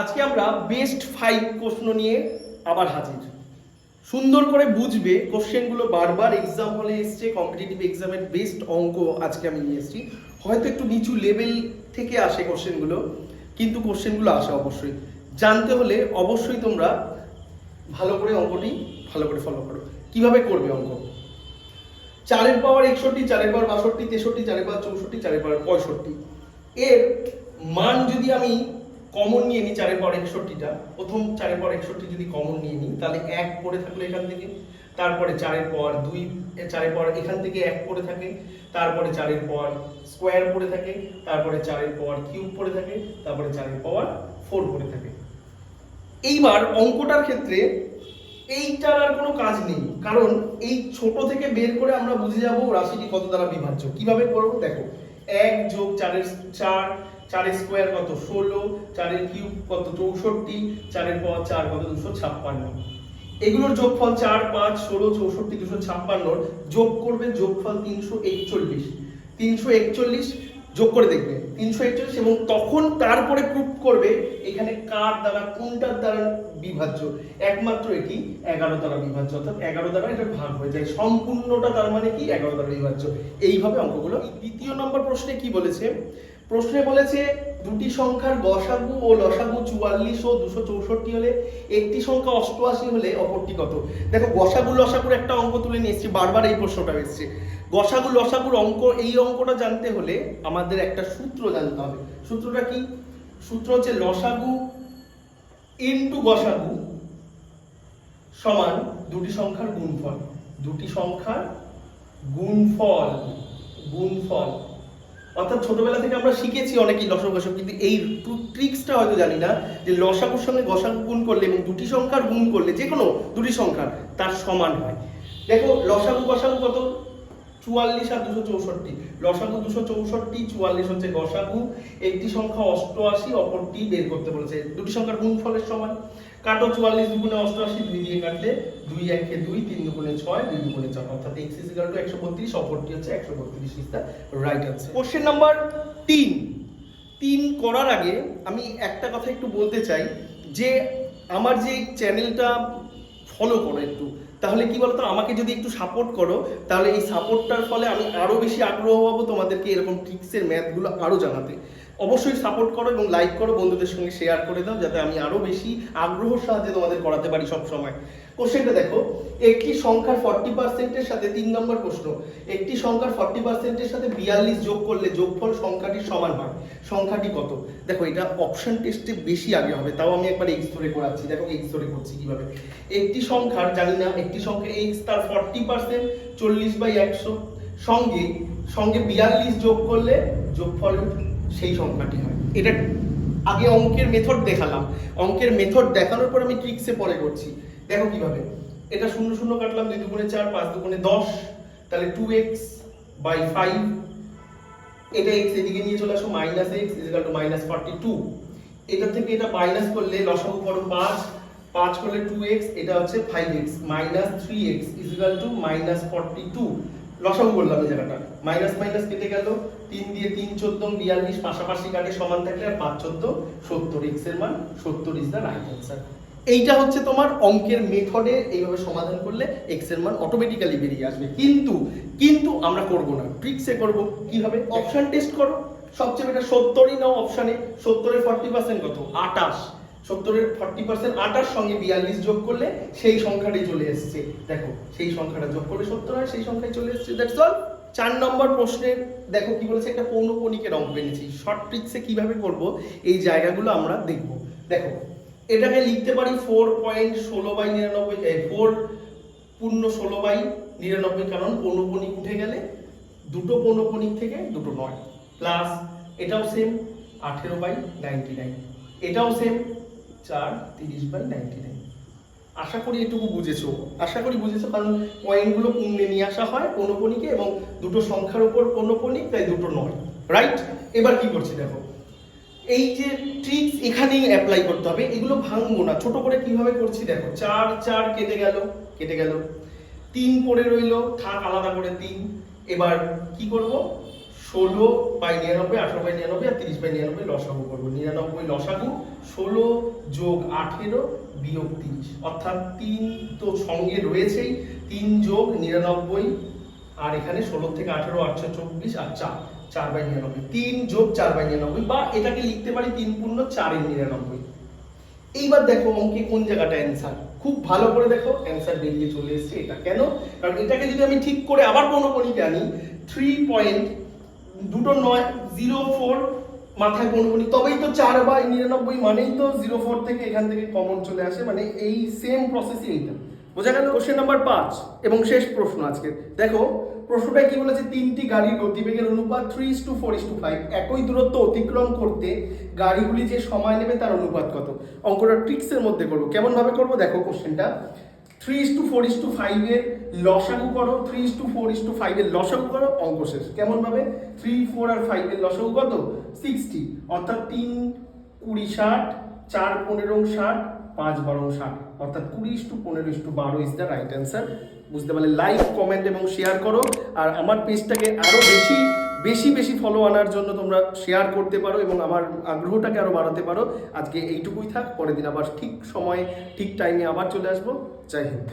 আজকে আমরা best five প্রশ্ন নিয়ে আবার হাজির। সুন্দর করে বুঝবে কোশ্চেনগুলো বারবার এক্সাম হলে এসছে কম্পিটিটিভ এক্সামের বেস্ট অঙ্ক আজকে আমি নিয়ে এসেছি। হয়তো একটু নিচু লেভেল থেকে আসে কোশ্চেনগুলো কিন্তু কোশ্চেনগুলো আসে অবশ্যই। জানতে হলে অবশ্যই তোমরা ভালো করে অঙ্কটি ভালো করে ফলো করো। কীভাবে করবে অঙ্ক? চারের পাওয়ার একষট্টি, চারের পাওয়ার বাষট্টি, তেষট্টি, চারের পাওয়ার চৌষট্টি, চারের পাওয়ার পঁয়ষট্টি। এর মান যদি আমি কমন নিয়ে নিই, চারের পর একষট্টিটা। প্রথম চারের পর একষট্টি যদি কমন নিয়ে নিই, তাহলে এক পড়ে থাকল এখান থেকে। তারপরে চারের পর দুই চারের পর এখান থেকে এক পড়ে থাকে। তারপরে চারের পর স্কোয়ার পড়ে থাকে। তারপরে চারের পর কিউব পড়ে থাকে। তারপরে চারের পর ফোর পড়ে থাকে। এইবার অঙ্কটার ক্ষেত্রে এইটার আর কোনো কাজ নেই। কারণ এই ছোট থেকে বের করে আমরা বুঝে যাব রাশিটি কত দ্বারা বিভাজ্য। কীভাবে করব? দেখো, এক যোগ চারের, চার চারের স্কোয়ার কত ষোলো, চারের কিউব কত চৌষট্টি, চারের পাওয়ার চার কত দুশো ছাপ্পান্ন। এগুলোর যোগফল চার, পাঁচ, ষোলো, চৌষট্টি, দুশো ছাপ্পান্নর যোগ করবে যোগফল তিনশো একচল্লিশ। তিনশো একচল্লিশ যোগ করে দেখবে তিনশো একচল্লিশ এবং তখন তারপরে প্রুফ করবে এখানে কার দ্বারা, কোনটার দ্বারা বিভাজ্য। একমাত্র এটি এগারো দ্বারা বিভাজ্য, অর্থাৎ এগারো দ্বারা এটা ভাগ হয়ে যায়। সম্পূর্ণটা তার মানে কি? এগারো দ্বারা বিভাজ্য। এইভাবে অঙ্কগুলো দ্বিতীয় নম্বর প্রশ্নে কি বলেছে? প্রশ্নে বলেছে, দুটি সংখ্যার গসাগু ও লসাগু চুয়াল্লিশ ও দুশো চৌষট্টি হলে একটি সংখ্যা অষ্টআশি হলে অপরটি কত? দেখো, গসাগু, লসাগুর একটা অঙ্ক তুলে নিয়ে এসেছি, বারবার এই প্রশ্নটা এসেছে। গসাগু, লসাগুর অঙ্ক, এই অঙ্কটা জানতে হলে আমাদের একটা সূত্র জানতে হবে। সূত্রটা কি? সূত্র হচ্ছে লসাগু ইন্টু গসাগু সমান দুটি সংখ্যার গুণফল। দুটি সংখ্যার গুণফল গুণফল। অর্থাৎ ছোটবেলা থেকে আমরা শিখেছি অনেকেই লসাগু গসাগু কিন্তু এই ট্রিক্সটা হয়তো জানি না, যে লসাগুর সঙ্গে গসাগু গুণ করলে এবং দুটি সংখ্যার গুণ করলে যে কোনো দুটি সংখ্যার তার সমান হয়। দেখো, লসাগু গসাগু কত? চুয়াল্লিশ আর দুশো চৌষট্টি। লসাগু দুশো চৌষট্টি, চুয়াল্লিশ হচ্ছে গসাগু। একটি সংখ্যা অষ্টআশি, অপরটি বের করতে বলেছে। দুটি সংখ্যার গুণফলের সমান। কাটো চুয়াল্লিশ দুগুণে অষ্টআশি, দুই দিয়ে কাটলে দুই একে দুই, তিন দুগুণে ছয়, দুই দুগুণে চার, অর্থাৎ এক্স ইজ ইকাল টু একশো বত্রিশ, অপরটি হচ্ছে একশো বত্রিশ is the right answer question number তিন। তিন করার আগে আমি একটা কথা একটু বলতে চাই, যে আমার যে চ্যানেলটা ফলো করো একটু, তাহলে কি বলতো, আমাকে যদি একটু সাপোর্ট করো, তাহলে এই সাপোর্টটার ফলে আমি আরও বেশি আগ্রহ হব তোমাদেরকে এরকম ট্রিক্সের ম্যাথগুলো আরও জানাতে। অবশ্যই সাপোর্ট করো এবং লাইক করো, বন্ধুদের সঙ্গে শেয়ার করে দাও, যাতে আমি আরও বেশি আগ্রহর সাহায্যে তোমাদের করাতে পারি সব সময় কোশ্চেনটা দেখো, একটি সংখ্যার ফর্টি পার্সেন্টের সাথে তিন নম্বর প্রশ্ন, একটি সংখ্যার ফর্টি পার্সেন্টের সাথে বিয়াল্লিশ যোগ করলে যোগফল সংখ্যাটি সমান হয়। সংখ্যাটি কত? দেখো, এটা অপশন টেস্টে বেশি আগে হবে, তাও আমি একবার এক্স ধরে করাচ্ছি, দেখো এক্স ধরে করছি কীভাবে। একটি সংখ্যার, জানি না, একটি সংখ্যা এক্স তার ফর্টি পার্সেন্ট চল্লিশ বাই একশো, সঙ্গে সঙ্গে বিয়াল্লিশ যোগ করলে যোগফল সেই সংখ্যাটি হয়। এটা আগে অঙ্কের মেথড দেখালাম। অঙ্কের মেথড দেখানোর পর আমি ট্রিক্সে পরে করছি। দেখো কীভাবে। এটা শূন্য শূন্য কাটলাম দুই দুগুণে চার, পাঁচ দুগুণে দশ, তাহলে টু এক্স বাই ফাইভ এটা এক্স এদিকে নিয়ে চলে আসো minus x is equal to minus forty two এটা থেকে এটা মাইনাস করলে লসাগু করো পাঁচ। পাঁচ করলে টু এক্স এটা হচ্ছে five x minus three x is equal to minus forty two লসাগু করলাম এই জায়গাটা। মাইনাস মাইনাস কেটে গেল, তিন দিয়ে তিন চোদ্দ, বিয়াল্লিশ পাশাপাশি কাটে সমান থাকলে আর পাঁচ চোদ্দ, সত্তর এক্সের মান, সত্তর ইজ দ্য রাইট অ্যান্সার এইটা হচ্ছে তোমার অঙ্কের মেথডে এইভাবে সমাধান করলে এক্সের মান অটোমেটিক্যালি বেরিয়ে আসবে। কিন্তু কিন্তু আমরা করব না। ট্রিক্সে করব। কীভাবে? অপশন টেস্ট করো। সবচেয়ে বেটার সত্তরই নাও অপশানে সত্তরের ফর্টি পার্সেন্ট কত? আটাশ সত্তরের ফর্টি পার্সেন্ট আটার সঙ্গে বিয়াল্লিশ যোগ করলে সেই সংখ্যাটাই চলে এসছে। দেখো, সেই সংখ্যাটা যোগ করলে সত্তর হয় সেই সংখ্যায় চলে এসছে। দ্যাটস অল চার নম্বর প্রশ্নের, দেখো কি বলেছে, একটা পৌনপণিকের অঙ্ক এনেছি। শর্ট ট্রিক্সে কীভাবে করব? এই জায়গাগুলো আমরা দেখব। দেখো, এটাকে লিখতে পারি ফোর পয়েন্ট ষোলো বাই নিরানব্বই ফোর পূর্ণ ষোলো বাই নিরানব্বই, কারণ পৌনপণিক উঠে গেলে দুটো পৌনপণিক থেকে দুটো নয়। প্লাস এটাও সেম আঠেরো বাই নাইনটি নাইন এটাও সেম চার, তিরিশ বাই নাইনটি নাইন আশা করি এটুকু বুঝেছ। আশা করি বুঝেছ, কারণ পয়েন্টগুলো পুণ্যে নিয়ে আসা হয় পৌনপণিকে এবং দুটো সংখ্যার উপর পৌনপণিক তাই দুটো নয়। রাইট এবার কি করছি দেখো। এই যে ট্রিক্স এখানেই অ্যাপ্লাই করতে হবে, এগুলো ভাঙবো না। ছোট করে কীভাবে করছি দেখো। চার চার কেটে গেল কেটে গেল। তিন পড়ে রইল, থাক আলাদা করে তিন। এবার কি করব? ষোলো বাই নিরানব্বই, আঠারো বাই নিরানব্বই আর তিরিশ বাই নিরানব্বই লসাগু করব। নিরানব্বই লসাগু, ষোলো যোগ আঠেরো বিয়োগ তিরিশ। অর্থাৎ তিন তো সঙ্গে রয়েছেই, তিন যোগ নিরানব্বই আর এখানে ষোলো থেকে আঠেরো আটশো চব্বিশ আর চার চার বাই নিরানব্বই। তিন যোগ চার বাই নিরানব্বই বা এটাকে লিখতে পারি তিন পূর্ণ চারের নিরানব্বই। এইবার দেখো অঙ্কে কোন জায়গাটা অ্যান্সার খুব ভালো করে দেখো অ্যান্সার বেরিয়ে চলে এসেছে এটা। কেন? কারণ এটাকে যদি আমি ঠিক করে আবার কোনো গণিতে আনি থ্রি পয়েন্ট দুটো নয় জিরো ফোর মাথায় কোনো গণিত তবেই তো চার বাই নিরানব্বই মানেই তো জিরো ফোর থেকে এখান থেকে কমন চলে আসে মানে এই সেম প্রসেসই এইটা। বোঝা গেল? কোশ্চেন নাম্বার পাঁচ এবং শেষ প্রশ্ন আজকে দেখো প্রশ্নটা কি বলেছে? তিনটি গাড়ির গতিবেগের অনুপাত three is to four is to five একই দূরত্ব অতিক্রম করতে গাড়িগুলি যে সময় নেবে তার অনুপাত কত? অঙ্কটা ট্রিক্সের মধ্যে করব। কেমন ভাবে করব? দেখো কোশ্চেনটা three is to four is to ফাইভের লসাগু করো three is to four is to ফাইভের লসাগু করো, অঙ্ক শেষ। কেমনভাবে থ্রি ফোর আর ফাইভের লসাগু কত? সিক্সটি অর্থাৎ তিন, কুড়ি, ষাট, চার, পনেরো, ষাট পাঁচ বারো সাত অর্থাৎ কুড়ি ইস্টু পনেরো ইস্টু বারো ইজ দ্য রাইট অ্যান্সার। বুঝতে পারলে লাইক, কমেন্ট এবং শেয়ার করো। আর আমার পেজটাকে আরও বেশি বেশি বেশি ফলো আনার জন্য তোমরা শেয়ার করতে পারো এবং আমার আগ্রহটাকে আরও বাড়াতে পারো। আজকে এইটুকুই থাক, পরের দিন আবার ঠিক সময়ে, ঠিক টাইমে আবার চলে আসব। জয় হিন্দ।